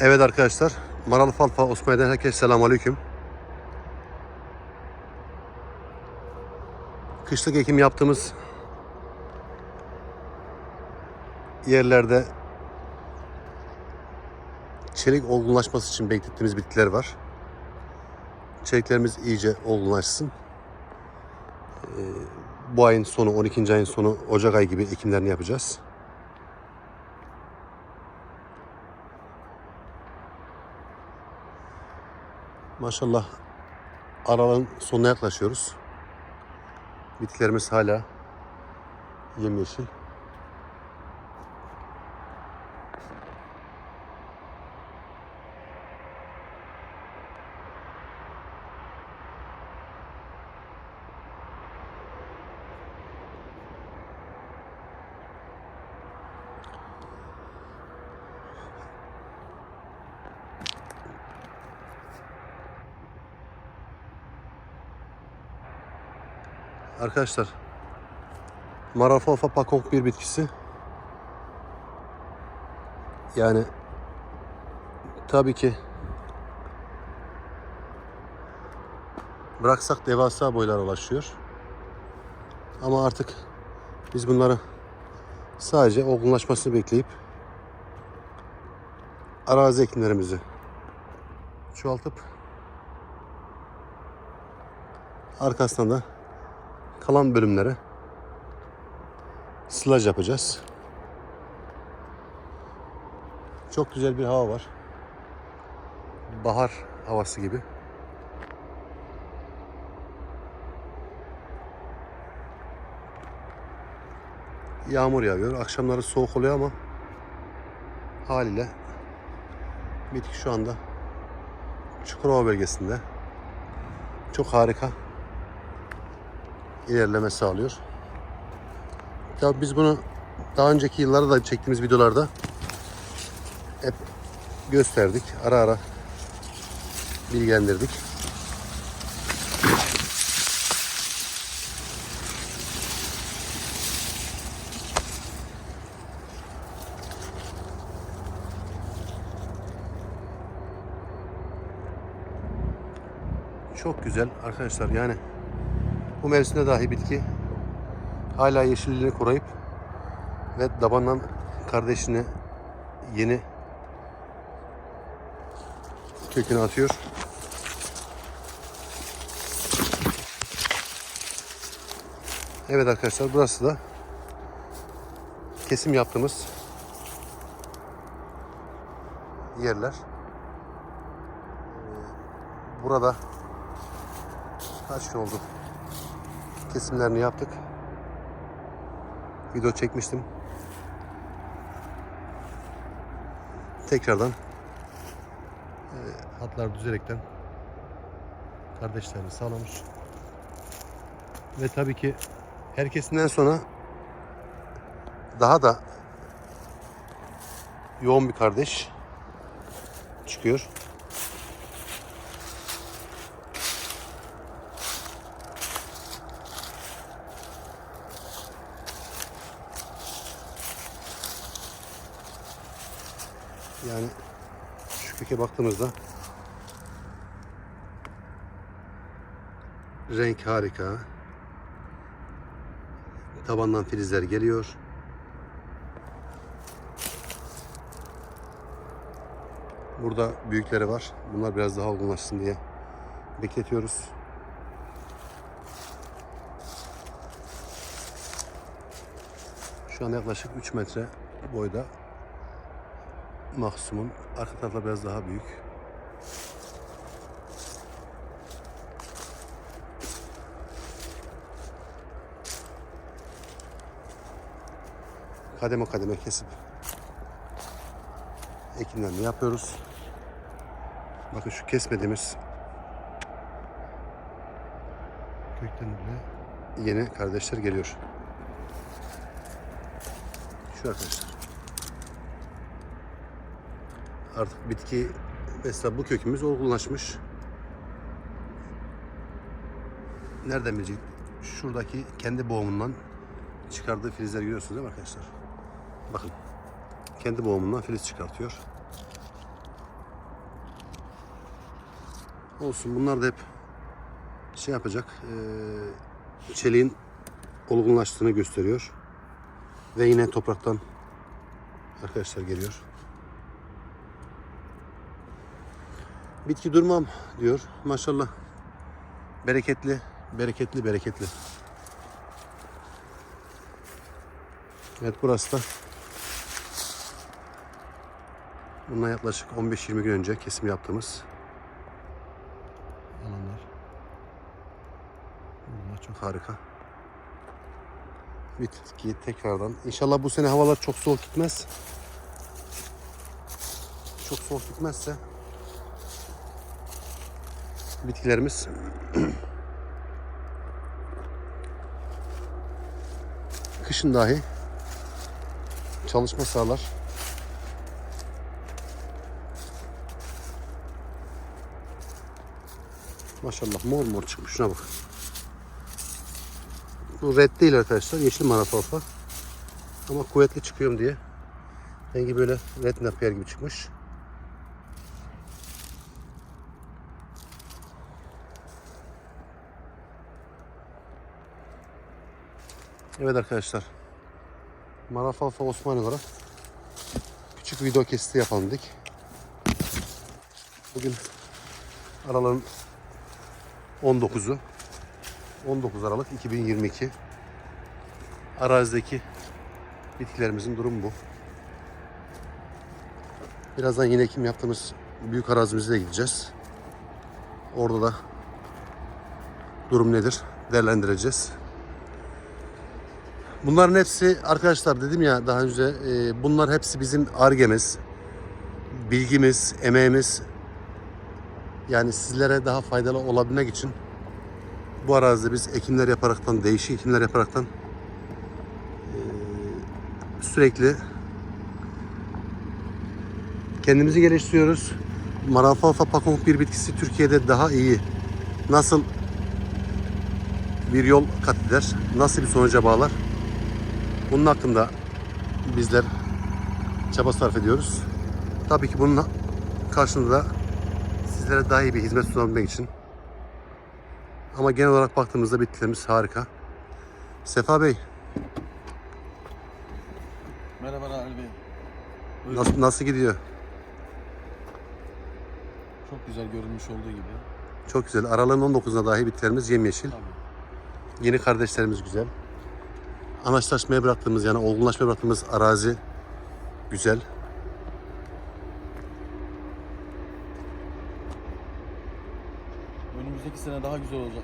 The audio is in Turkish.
Evet arkadaşlar, Maralı Falfa Osmaniye'den herkese selamun aleyküm. Kışlık ekim yaptığımız yerlerde çelik olgunlaşması için beklettiğimiz bitkiler var. Çeliklerimiz iyice olgunlaşsın. Ee, bu ayın sonu, 12. ayın sonu, Ocak ayı gibi ekimlerini yapacağız. Maşallah aralığın sonuna yaklaşıyoruz. Bitkilerimiz hala yemyeşil. Arkadaşlar Maralfalfa pakong bir bitkisi. Yani tabii ki bıraksak devasa boylara ulaşıyor. Ama artık biz bunları sadece olgunlaşmasını bekleyip arazi ekimlerimizi çoğaltıp arkasından da kalan bölümlere sılaj yapacağız. Çok güzel bir hava var. Bahar havası gibi. Yağmur yağıyor. Akşamları soğuk oluyor ama haliyle bitki şu anda Çukurova bölgesinde çok harika ilerleme sağlıyor. Ya biz bunu daha önceki yıllarda da çektiğimiz videolarda hep gösterdik. Ara ara bilgilendirdik. Çok güzel arkadaşlar yani bu mevsimde dahi bitki hala yeşilliğini koruyup ve dabandan kardeşini yeni kökünü atıyor. Evet arkadaşlar burası da kesim yaptığımız yerler. Ee, Burada kaç gün oldu? Kesimlerini yaptık. Video çekmiştim. Tekrardan e, hatlar düzerekten kardeşlerini sağlamış. Ve tabii ki her kesimden sonra daha da yoğun bir kardeş çıkıyor. Yani köke baktığımızda renk harika. Tabandan filizler geliyor. Burada büyükleri var. Bunlar biraz daha olgunlaşsın diye bekletiyoruz. Şu an yaklaşık 3 metre boyda Mahsum'un arka tarafta biraz daha büyük. Kademe kademe kesip ekimlerini yapıyoruz. Bakın şu kesmediğimiz kökten bile yeni kardeşler geliyor. Şu arkadaşlar. Artık bitki mesela bu kökümüz olgunlaşmış. Nereden bilecek? Şuradaki kendi boğumundan çıkardığı filizler görüyorsunuz değil mi arkadaşlar? Bakın. Kendi boğumundan filiz çıkartıyor. Olsun bunlar da hep şey yapacak. çeliğin olgunlaştığını gösteriyor. Ve yine topraktan arkadaşlar geliyor. Bitki durmam diyor. Maşallah. Bereketli, bereketli, bereketli. Evet burası da bundan yaklaşık 15-20 gün önce kesim yaptığımız alanlar. Bunlar çok harika. Bitki tekrardan. İnşallah bu sene havalar çok soğuk gitmez. Çok soğuk gitmezse bitkilerimiz kışın dahi çalışma sağlar. Maşallah mor mor çıkmış şuna bak. Bu red değil arkadaşlar. Yeşil marafalfa. Ama kuvvetli çıkıyorum diye. Rengi böyle red napier gibi çıkmış. Evet arkadaşlar. Marafalfa Osmanlı olarak küçük video kesiti yapalım dedik. Bugün aralığın 19'u 19 Aralık 2022 arazideki bitkilerimizin durumu bu. Birazdan yine ekim yaptığımız büyük arazimize de gideceğiz. Orada da durum nedir değerlendireceğiz. Bunların hepsi arkadaşlar dedim ya daha önce e, bunlar hepsi bizim argemiz, bilgimiz, emeğimiz. Yani sizlere daha faydalı olabilmek için bu arazide biz ekimler yaparaktan, değişik ekimler yaparaktan e, sürekli kendimizi geliştiriyoruz. Maralfalfa pakong bir bitkisi Türkiye'de daha iyi nasıl bir yol kat eder, nasıl bir sonuca bağlar? Bunun hakkında bizler çaba sarf ediyoruz. Tabii ki bunun karşılığında sizlere daha iyi bir hizmet sunabilmek için. Ama genel olarak baktığımızda bitkilerimiz harika. Sefa Bey Merhabalar Ali Bey. Buyurun. nasıl, nasıl gidiyor? Çok güzel görünmüş olduğu gibi. Çok güzel. Aralığın 19'una dahi bitkilerimiz yemyeşil. Tabii. Yeni kardeşlerimiz güzel. Anaçlaşmaya bıraktığımız yani olgunlaşmaya bıraktığımız arazi güzel. Önümüzdeki sene daha güzel olacak.